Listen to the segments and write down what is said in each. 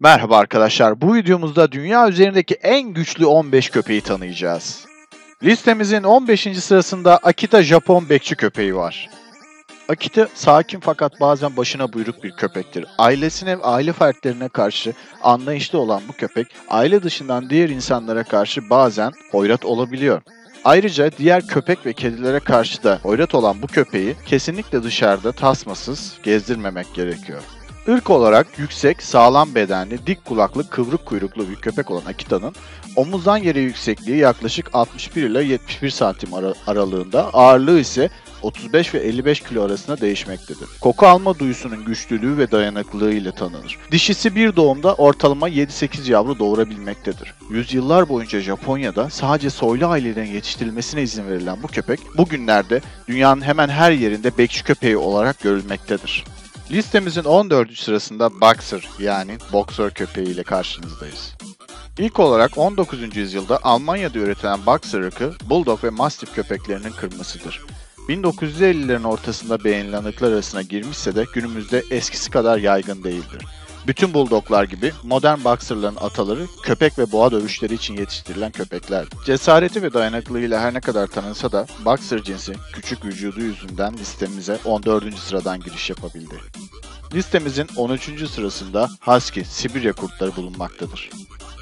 Merhaba arkadaşlar. Bu videomuzda dünya üzerindeki en güçlü 15 köpeği tanıyacağız. Listemizin 15. sırasında Akita Japon bekçi köpeği var. Akita sakin fakat bazen başına buyruk bir köpektir. Ailesine ve aile fertlerine karşı anlayışlı olan bu köpek, aile dışından diğer insanlara karşı bazen hoyrat olabiliyor. Ayrıca diğer köpek ve kedilere karşı da hoyrat olan bu köpeği kesinlikle dışarıda tasmasız gezdirmemek gerekiyor. Irk olarak yüksek, sağlam bedenli, dik kulaklı, kıvrık kuyruklu bir köpek olan Akita'nın omuzdan yere yüksekliği yaklaşık 61 ile 71 santim ara- aralığında, ağırlığı ise 35 ve 55 kilo arasında değişmektedir. Koku alma duyusunun güçlülüğü ve dayanıklılığı ile tanınır. Dişisi bir doğumda ortalama 7-8 yavru doğurabilmektedir. Yüzyıllar boyunca Japonya'da sadece soylu ailelerin yetiştirilmesine izin verilen bu köpek, bugünlerde dünyanın hemen her yerinde bekçi köpeği olarak görülmektedir. Listemizin 14. sırasında Boxer yani boksör köpeği ile karşınızdayız. İlk olarak 19. yüzyılda Almanya'da üretilen Boxer ırkı Bulldog ve Mastiff köpeklerinin kırmasıdır. 1950'lerin ortasında beğenilen ırklar arasına girmişse de günümüzde eskisi kadar yaygın değildir. Bütün bulldoglar gibi modern boxerların ataları köpek ve boğa dövüşleri için yetiştirilen köpeklerdi. Cesareti ve dayanıklılığıyla her ne kadar tanınsa da boxer cinsi küçük vücudu yüzünden listemize 14. sıradan giriş yapabildi. Listemizin 13. sırasında Husky, Sibirya kurtları bulunmaktadır.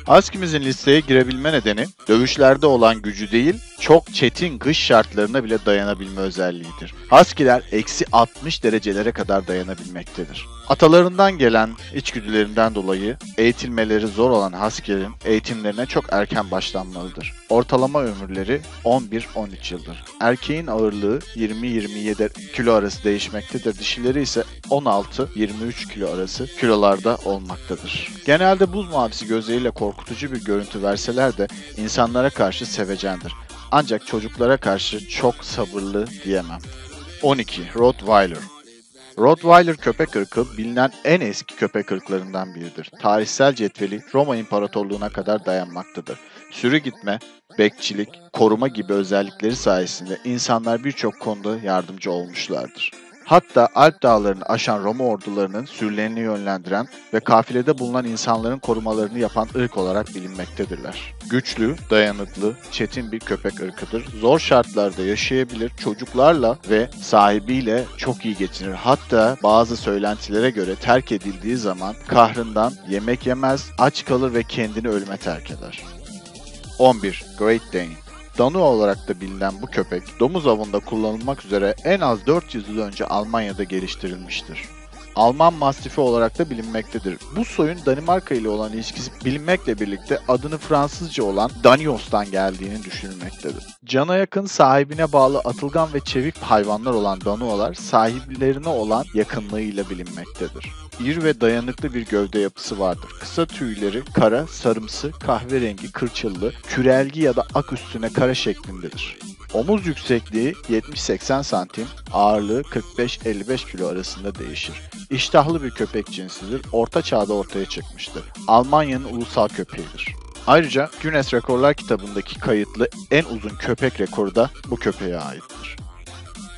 Husky'mizin listeye girebilme nedeni dövüşlerde olan gücü değil, çok çetin kış şartlarına bile dayanabilme özelliğidir. Husky'ler eksi 60 derecelere kadar dayanabilmektedir. Atalarından gelen içgüdülerinden dolayı eğitilmeleri zor olan Husky'lerin eğitimlerine çok erken başlanmalıdır. Ortalama ömürleri 11-13 yıldır. Erkeğin ağırlığı 20-27 kilo arası değişmektedir. Dişileri ise 16-23 kilo arası kilolarda olmaktadır. Genelde buz mavisi gözleriyle korkutucu bir görüntü verseler de insanlara karşı sevecendir. Ancak çocuklara karşı çok sabırlı diyemem. 12. Rottweiler Rottweiler köpek ırkı bilinen en eski köpek ırklarından biridir. Tarihsel cetveli Roma İmparatorluğu'na kadar dayanmaktadır. Sürü gitme, bekçilik, koruma gibi özellikleri sayesinde insanlar birçok konuda yardımcı olmuşlardır. Hatta Alp dağlarını aşan Roma ordularının sürülerini yönlendiren ve kafilede bulunan insanların korumalarını yapan ırk olarak bilinmektedirler. Güçlü, dayanıklı, çetin bir köpek ırkıdır. Zor şartlarda yaşayabilir, çocuklarla ve sahibiyle çok iyi geçinir. Hatta bazı söylentilere göre terk edildiği zaman kahrından yemek yemez, aç kalır ve kendini ölüme terk eder. 11. Great Dane Danu olarak da bilinen bu köpek, domuz avında kullanılmak üzere en az 400 yıl önce Almanya'da geliştirilmiştir. Alman Mastifi olarak da bilinmektedir. Bu soyun Danimarka ile olan ilişkisi bilinmekle birlikte adını Fransızca olan Danios'tan geldiğini düşünülmektedir. Cana yakın sahibine bağlı atılgan ve çevik hayvanlar olan Danualar sahiplerine olan yakınlığıyla bilinmektedir. İri ve dayanıklı bir gövde yapısı vardır. Kısa tüyleri kara, sarımsı, kahverengi, kırçıllı, kürelgi ya da ak üstüne kara şeklindedir. Omuz yüksekliği 70-80 santim, ağırlığı 45-55 kilo arasında değişir. İştahlı bir köpek cinsidir, orta çağda ortaya çıkmıştır. Almanya'nın ulusal köpeğidir. Ayrıca Guinness Rekorlar kitabındaki kayıtlı en uzun köpek rekoru da bu köpeğe aittir.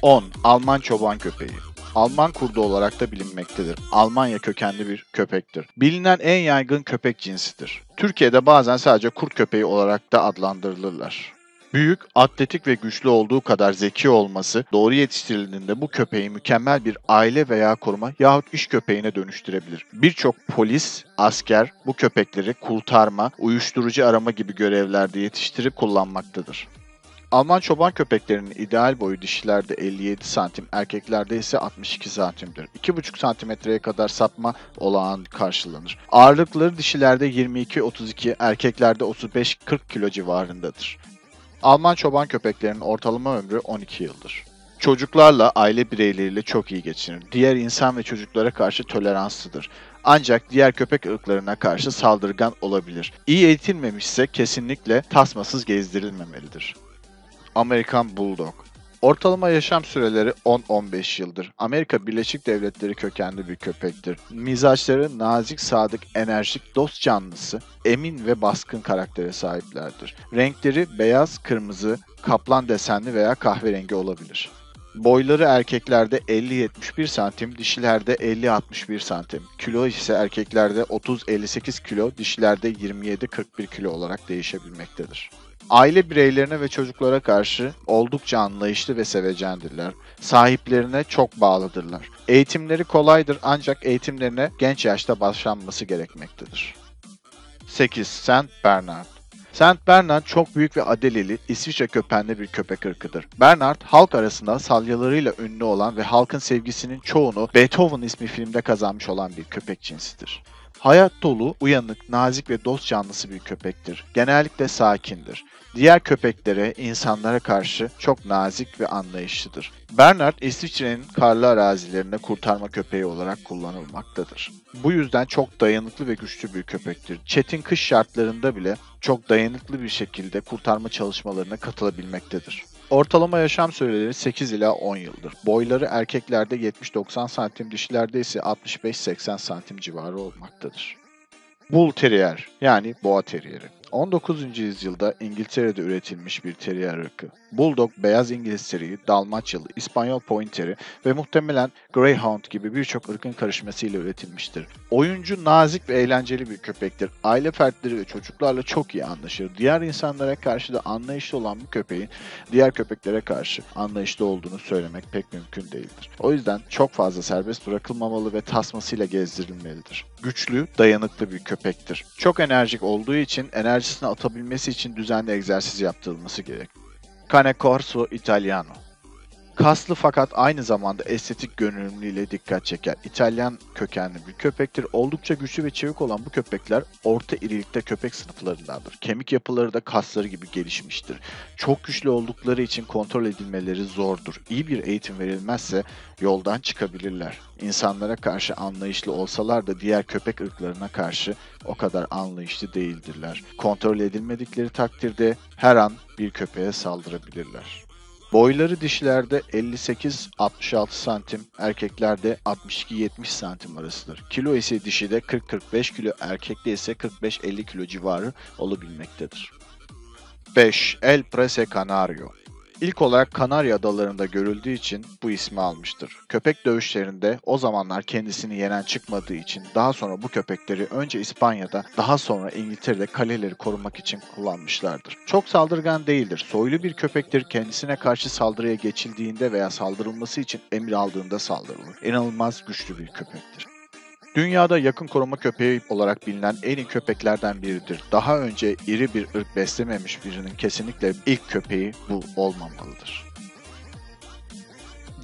10. Alman çoban köpeği Alman kurdu olarak da bilinmektedir. Almanya kökenli bir köpektir. Bilinen en yaygın köpek cinsidir. Türkiye'de bazen sadece kurt köpeği olarak da adlandırılırlar. Büyük, atletik ve güçlü olduğu kadar zeki olması doğru yetiştirildiğinde bu köpeği mükemmel bir aile veya koruma yahut iş köpeğine dönüştürebilir. Birçok polis, asker bu köpekleri kurtarma, uyuşturucu arama gibi görevlerde yetiştirip kullanmaktadır. Alman çoban köpeklerinin ideal boyu dişilerde 57 santim, erkeklerde ise 62 santimdir. 2,5 santimetreye kadar sapma olağan karşılanır. Ağırlıkları dişilerde 22-32, erkeklerde 35-40 kilo civarındadır. Alman çoban köpeklerinin ortalama ömrü 12 yıldır. Çocuklarla, aile bireyleriyle çok iyi geçinir. Diğer insan ve çocuklara karşı toleranslıdır. Ancak diğer köpek ırklarına karşı saldırgan olabilir. İyi eğitilmemişse kesinlikle tasmasız gezdirilmemelidir. Amerikan Bulldog Ortalama yaşam süreleri 10-15 yıldır. Amerika Birleşik Devletleri kökenli bir köpektir. Mizaçları nazik, sadık, enerjik, dost canlısı, emin ve baskın karaktere sahiplerdir. Renkleri beyaz, kırmızı, kaplan desenli veya kahverengi olabilir. Boyları erkeklerde 50-71 santim, dişilerde 50-61 santim. Kilo ise erkeklerde 30-58 kilo, dişilerde 27-41 kilo olarak değişebilmektedir. Aile bireylerine ve çocuklara karşı oldukça anlayışlı ve sevecendirler. Sahiplerine çok bağlıdırlar. Eğitimleri kolaydır ancak eğitimlerine genç yaşta başlanması gerekmektedir. 8. Saint Bernard Saint Bernard çok büyük ve adeleli İsviçre köpenli bir köpek ırkıdır. Bernard halk arasında salyalarıyla ünlü olan ve halkın sevgisinin çoğunu Beethoven ismi filmde kazanmış olan bir köpek cinsidir. Hayat dolu, uyanık, nazik ve dost canlısı bir köpektir. Genellikle sakindir. Diğer köpeklere, insanlara karşı çok nazik ve anlayışlıdır. Bernard, İsviçre'nin karlı arazilerinde kurtarma köpeği olarak kullanılmaktadır. Bu yüzden çok dayanıklı ve güçlü bir köpektir. Çetin kış şartlarında bile çok dayanıklı bir şekilde kurtarma çalışmalarına katılabilmektedir. Ortalama yaşam süreleri 8 ila 10 yıldır. Boyları erkeklerde 70-90 santim, dişilerde ise 65-80 santim civarı olmaktadır. Bull Terrier yani Boğa Terrieri. 19. yüzyılda İngiltere'de üretilmiş bir terrier ırkı. Bulldog, beyaz İngiliz teriyi, Dalmaçyalı, İspanyol Pointeri ve muhtemelen Greyhound gibi birçok ırkın karışmasıyla üretilmiştir. Oyuncu nazik ve eğlenceli bir köpektir. Aile fertleri ve çocuklarla çok iyi anlaşır. Diğer insanlara karşı da anlayışlı olan bu köpeğin diğer köpeklere karşı anlayışlı olduğunu söylemek pek mümkün değildir. O yüzden çok fazla serbest bırakılmamalı ve tasmasıyla gezdirilmelidir. Güçlü, dayanıklı bir köpektir. Çok enerjik olduğu için enerjisini atabilmesi için düzenli egzersiz yaptırılması gerek. Cane Corso Italiano Kaslı fakat aynı zamanda estetik görünümlüğüyle dikkat çeker. İtalyan kökenli bir köpektir. Oldukça güçlü ve çevik olan bu köpekler orta irilikte köpek sınıflarındandır. Kemik yapıları da kasları gibi gelişmiştir. Çok güçlü oldukları için kontrol edilmeleri zordur. İyi bir eğitim verilmezse yoldan çıkabilirler. İnsanlara karşı anlayışlı olsalar da diğer köpek ırklarına karşı o kadar anlayışlı değildirler. Kontrol edilmedikleri takdirde her an bir köpeğe saldırabilirler. Boyları dişilerde 58-66 santim, erkeklerde 62-70 santim arasıdır. Kilo ise dişide 40-45 kilo, erkekte ise 45-50 kilo civarı olabilmektedir. 5. El Prese Canario İlk olarak Kanarya Adaları'nda görüldüğü için bu ismi almıştır. Köpek dövüşlerinde o zamanlar kendisini yenen çıkmadığı için daha sonra bu köpekleri önce İspanya'da daha sonra İngiltere'de kaleleri korumak için kullanmışlardır. Çok saldırgan değildir. Soylu bir köpektir. Kendisine karşı saldırıya geçildiğinde veya saldırılması için emir aldığında saldırılır. İnanılmaz güçlü bir köpektir. Dünyada yakın koruma köpeği olarak bilinen en iyi köpeklerden biridir. Daha önce iri bir ırk beslememiş birinin kesinlikle ilk köpeği bu olmamalıdır.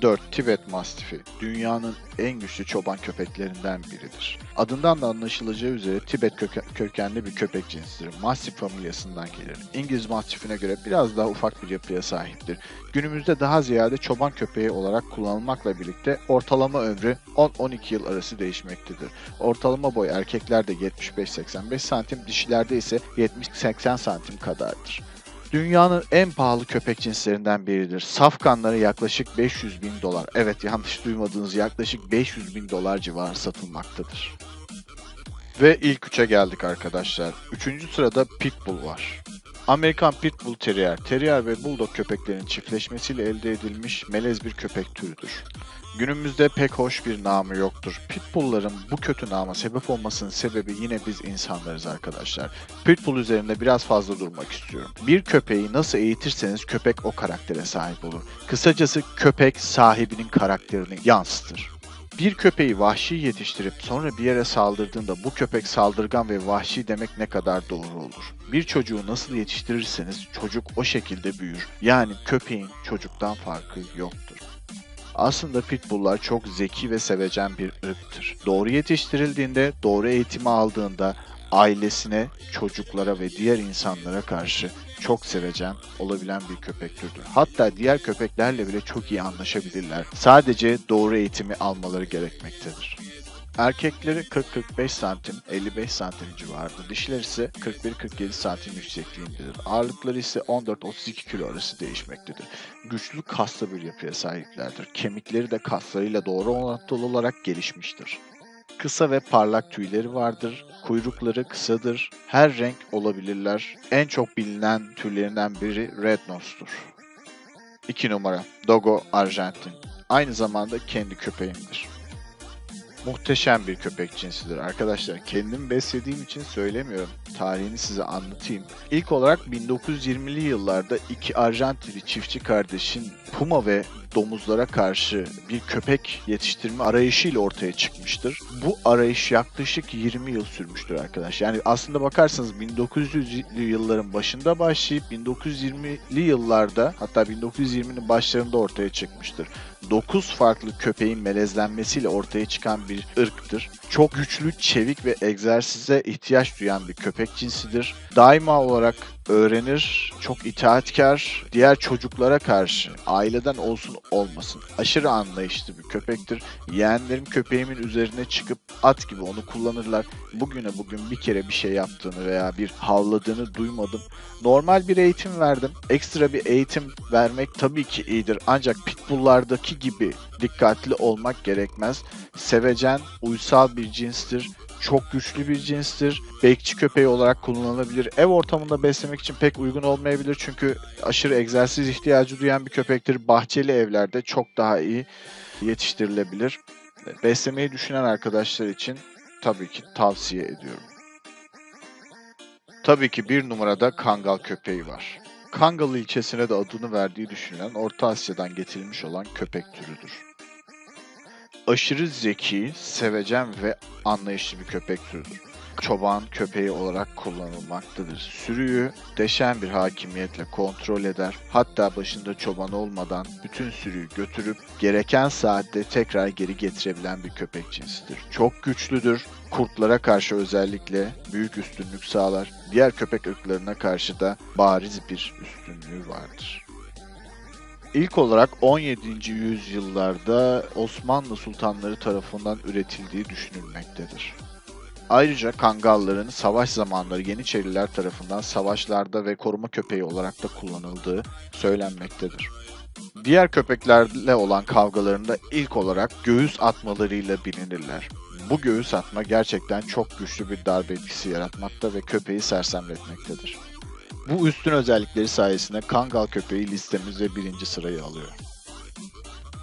4. Tibet Mastifi dünyanın en güçlü çoban köpeklerinden biridir. Adından da anlaşılacağı üzere Tibet köke- kökenli bir köpek cinsidir. Mastif familyasından gelir. İngiliz Mastifine göre biraz daha ufak bir yapıya sahiptir. Günümüzde daha ziyade çoban köpeği olarak kullanılmakla birlikte ortalama ömrü 10-12 yıl arası değişmektedir. Ortalama boy erkeklerde 75-85 santim, dişilerde ise 70-80 santim kadardır. Dünyanın en pahalı köpek cinslerinden biridir. Safkanları yaklaşık 500 bin dolar. Evet yanlış duymadığınız yaklaşık 500 bin dolar civarı satılmaktadır. Ve ilk üçe geldik arkadaşlar. Üçüncü sırada Pitbull var. Amerikan Pitbull Terrier, Terrier ve Bulldog köpeklerin çiftleşmesiyle elde edilmiş melez bir köpek türüdür. Günümüzde pek hoş bir namı yoktur. Pitbull'ların bu kötü nama sebep olmasının sebebi yine biz insanlarız arkadaşlar. Pitbull üzerinde biraz fazla durmak istiyorum. Bir köpeği nasıl eğitirseniz köpek o karaktere sahip olur. Kısacası köpek sahibinin karakterini yansıtır. Bir köpeği vahşi yetiştirip sonra bir yere saldırdığında bu köpek saldırgan ve vahşi demek ne kadar doğru olur. Bir çocuğu nasıl yetiştirirseniz çocuk o şekilde büyür. Yani köpeğin çocuktan farkı yoktur. Aslında pitbulllar çok zeki ve sevecen bir ırktır. Doğru yetiştirildiğinde, doğru eğitimi aldığında ailesine, çocuklara ve diğer insanlara karşı çok sevecen olabilen bir köpek türüdür. Hatta diğer köpeklerle bile çok iyi anlaşabilirler. Sadece doğru eğitimi almaları gerekmektedir. Erkekleri 40-45 santim, 55 santim civarında. Dişiler ise 41-47 santim yüksekliğindedir. Ağırlıkları ise 14-32 kilo arası değişmektedir. Güçlü kaslı bir yapıya sahiplerdir. Kemikleri de kaslarıyla doğru orantılı olarak gelişmiştir. Kısa ve parlak tüyleri vardır. Kuyrukları kısadır. Her renk olabilirler. En çok bilinen türlerinden biri Red Nose'dur. 2 numara Dogo Arjantin. Aynı zamanda kendi köpeğimdir. Muhteşem bir köpek cinsidir arkadaşlar. Kendim beslediğim için söylemiyorum. Tarihini size anlatayım. İlk olarak 1920'li yıllarda iki Arjantinli çiftçi kardeşin puma ve domuzlara karşı bir köpek yetiştirme arayışıyla ortaya çıkmıştır. Bu arayış yaklaşık 20 yıl sürmüştür arkadaş. Yani aslında bakarsanız 1900'lü yılların başında başlayıp 1920'li yıllarda hatta 1920'nin başlarında ortaya çıkmıştır. 9 farklı köpeğin melezlenmesiyle ortaya çıkan bir ırktır. Çok güçlü, çevik ve egzersize ihtiyaç duyan bir köpek cinsidir. Daima olarak öğrenir, çok itaatkar, diğer çocuklara karşı aileden olsun olmasın aşırı anlayışlı bir köpektir. Yeğenlerim köpeğimin üzerine çıkıp at gibi onu kullanırlar. Bugüne bugün bir kere bir şey yaptığını veya bir havladığını duymadım. Normal bir eğitim verdim. Ekstra bir eğitim vermek tabii ki iyidir. Ancak pitbulllardaki gibi dikkatli olmak gerekmez. Sevecen, uysal bir cinstir çok güçlü bir cinstir. Bekçi köpeği olarak kullanılabilir. Ev ortamında beslemek için pek uygun olmayabilir çünkü aşırı egzersiz ihtiyacı duyan bir köpektir. Bahçeli evlerde çok daha iyi yetiştirilebilir. Beslemeyi düşünen arkadaşlar için tabii ki tavsiye ediyorum. Tabii ki bir numarada Kangal köpeği var. Kangal ilçesine de adını verdiği düşünülen Orta Asya'dan getirilmiş olan köpek türüdür aşırı zeki, sevecen ve anlayışlı bir köpek türüdür. Çoban köpeği olarak kullanılmaktadır. Sürüyü deşen bir hakimiyetle kontrol eder. Hatta başında çoban olmadan bütün sürüyü götürüp gereken saatte tekrar geri getirebilen bir köpek cinsidir. Çok güçlüdür. Kurtlara karşı özellikle büyük üstünlük sağlar. Diğer köpek ırklarına karşı da bariz bir üstünlüğü vardır. İlk olarak 17. yüzyıllarda Osmanlı sultanları tarafından üretildiği düşünülmektedir. Ayrıca Kangalların savaş zamanları Yeniçeriler tarafından savaşlarda ve koruma köpeği olarak da kullanıldığı söylenmektedir. Diğer köpeklerle olan kavgalarında ilk olarak göğüs atmalarıyla bilinirler. Bu göğüs atma gerçekten çok güçlü bir darbe etkisi yaratmakta ve köpeği sersemletmektedir. Bu üstün özellikleri sayesinde Kangal köpeği listemizde birinci sırayı alıyor.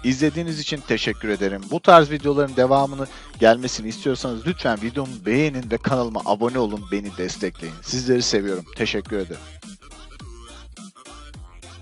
İzlediğiniz için teşekkür ederim. Bu tarz videoların devamını gelmesini istiyorsanız lütfen videomu beğenin ve kanalıma abone olun, beni destekleyin. Sizleri seviyorum. Teşekkür ederim.